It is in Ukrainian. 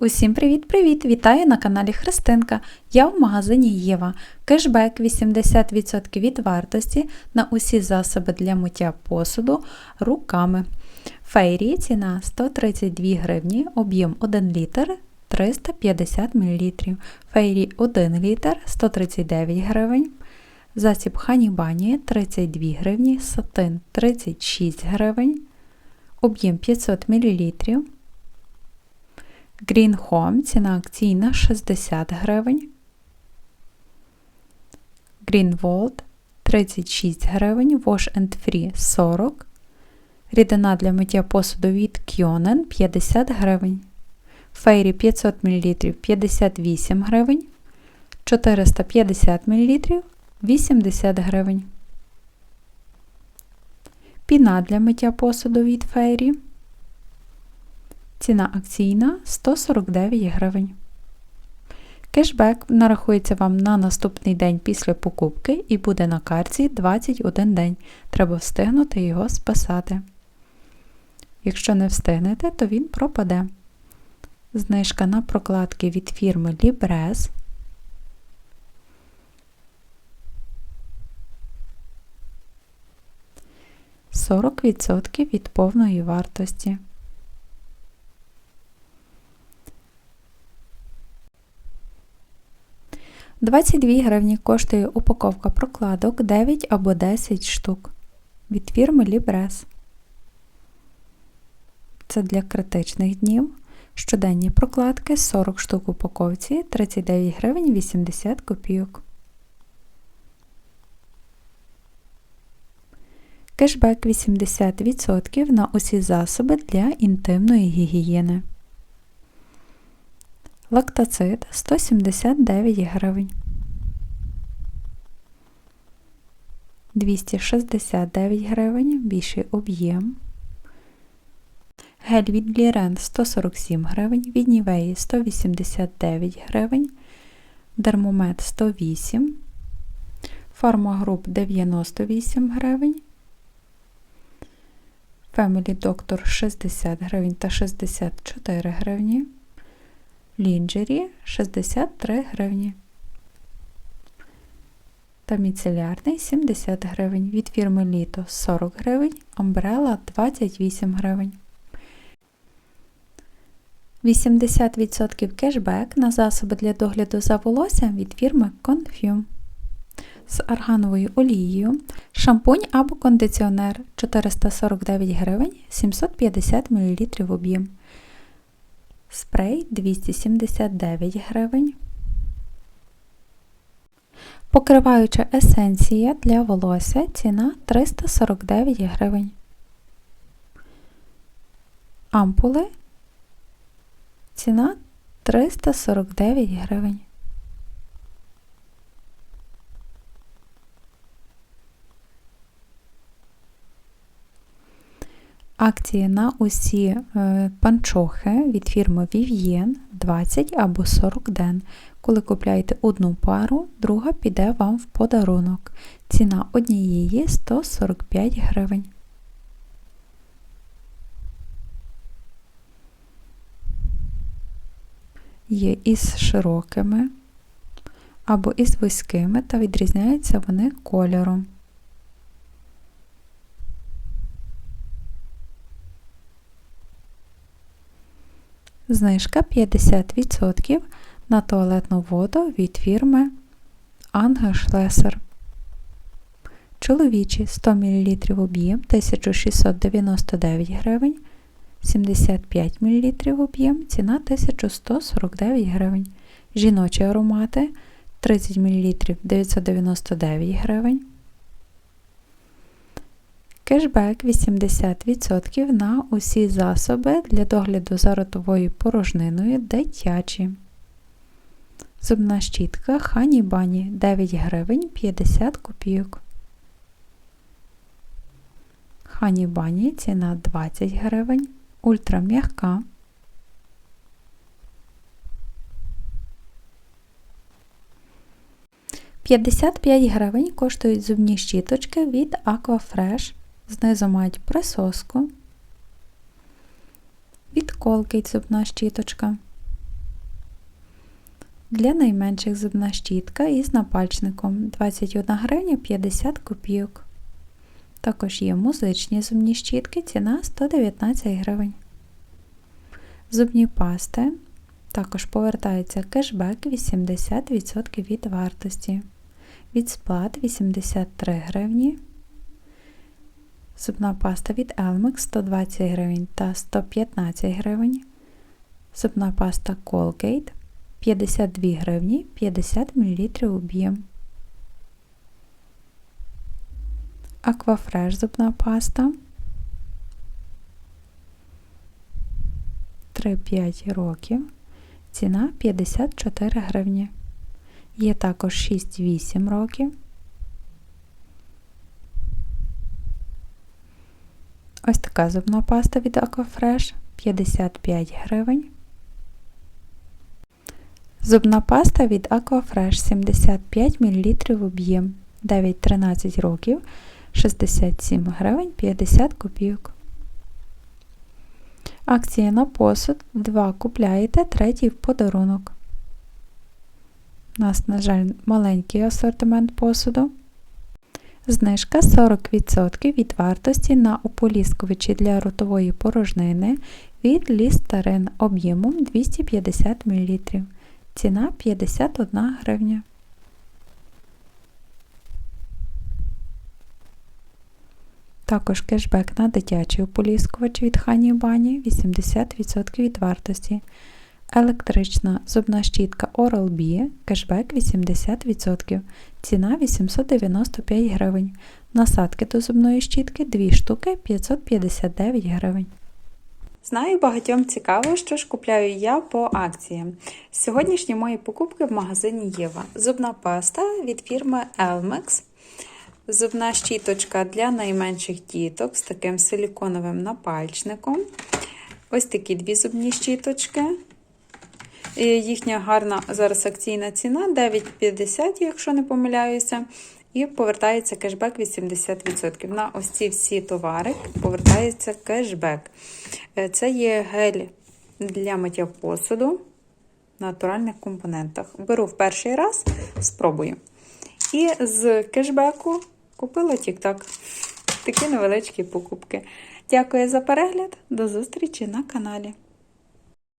Усім привіт-привіт! Вітаю на каналі Христинка. Я в магазині Єва. Кешбек 80% від вартості на усі засоби для миття посуду руками. Фейрі ціна 132 гривні, об'єм 1 літр 350 мл. Фейрі 1 літр 139 гривень. Засіб Ханібані 32 гривні, сатин 36 гривень, об'єм 500 мл. Green Home ціна акційна 60 гривень. Green World 36 гривень, Wash and Free 40 Рідина для миття посуду від Kyonen 50 гривень. Фейрі 500 мл 58 гривень. 450 мл 80 гривень. Піна для миття посуду від Фейрі Ціна акційна 149 гривень. Кешбек нарахується вам на наступний день після покупки і буде на карті 21 день. Треба встигнути його списати. Якщо не встигнете, то він пропаде. Знижка на прокладки від фірми Libres. Сорок відсотків від повної вартості. 22 гривні коштує упаковка прокладок 9 або 10 штук від фірми Libres. Це для критичних днів. Щоденні прокладки 40 штук упаковці 39 гривень 80 копійок. Кешбек 80% на усі засоби для інтимної гігієни. Лактоцит 179 гривень. 269 гривень, більший об'єм. Гель від Лірен 147 гривень, від Нівеї 189 гривень, Дермомет 108, Фармагруп 98 гривень, Family Doctor 60 гривень та 64 гривні. Лінджері 63 гривні. Та міцелярний 70 гривень. Від фірми Літо 40 гривень, Амбрела 28 гривень. 80% кешбек на засоби для догляду за волоссям від фірми Confume. З аргановою олією, шампунь або кондиціонер 449 гривень 750 мл об'єм спрей 279 гривень. Покриваюча есенція для волосся ціна 349 гривень. Ампули ціна 349 гривень. Акції на усі е, панчохи від фірми Vivien 20 або 40 ден. Коли купляєте одну пару, друга піде вам в подарунок. Ціна однієї 145 гривень. Є із широкими або із вузькими та відрізняються вони кольором. Знижка 50% на туалетну воду від фірми Ангешлесер. Чоловічі 100 мл об'єм 1699 гривень, 75 мл об'єм ціна 1149 гривень. Жіночі аромати 30 мл 999 гривень. Кешбек 80% на усі засоби для догляду за ротовою порожниною дитячі. Зубна щітка Хані Бані 9 гривень 50 копійок. Хані Бані ціна 20 гривень. Ультра м'яка. П'ятдесят гривень коштують зубні щіточки від Aquafresh знизу мають присоску, від Colgate зубна щіточка. Для найменших зубна щітка із напальчником 21 гривня 50 копійок. Також є музичні зубні щітки, ціна 119 гривень. Зубні пасти. Також повертається кешбек 80% від вартості. Від сплат 83 гривні. Зубна паста від Elmex 120 гривень та 115 гривень. Зубна паста Colgate 52 гривні 50 мл об'єм. Аквафреш зубна паста 3-5 років. Ціна 54 гривні. Є також 6-8 років. Ось така зубна паста від Aquafresh 55 гривень. Зубна паста від Aquafresh 75 мл об'єм 9-13 років 67 гривень 50 копійок. Акція на посуд 2 купляєте, третій в подарунок. У нас, на жаль, маленький асортимент посуду. Знижка 40% від вартості на ополіскувачі для ротової порожнини від Лістарин об'ємом 250 мл. Ціна 51 гривня. Також кешбек на дитячий ополіскувач від Хані Бані 80% від вартості. Електрична зубна щітка Oral-B, кешбек 80%, ціна 895 гривень. Насадки до зубної щітки 2 штуки 559 гривень. Знаю, багатьом цікаво, що ж купляю я по акціям. Сьогоднішні мої покупки в магазині Єва. Зубна паста від фірми Elmex. Зубна щіточка для найменших діток з таким силіконовим напальчником. Ось такі дві зубні щіточки. Їхня гарна зараз акційна ціна 9,50, якщо не помиляюся. І повертається кешбек 80%. На ось ці всі товари повертається кешбек. Е, Це є гель для миття посуду в натуральних компонентах. Беру в перший раз, спробую. І з кешбеку купила тік-так. Такі невеличкі покупки. Дякую за перегляд. До зустрічі на каналі.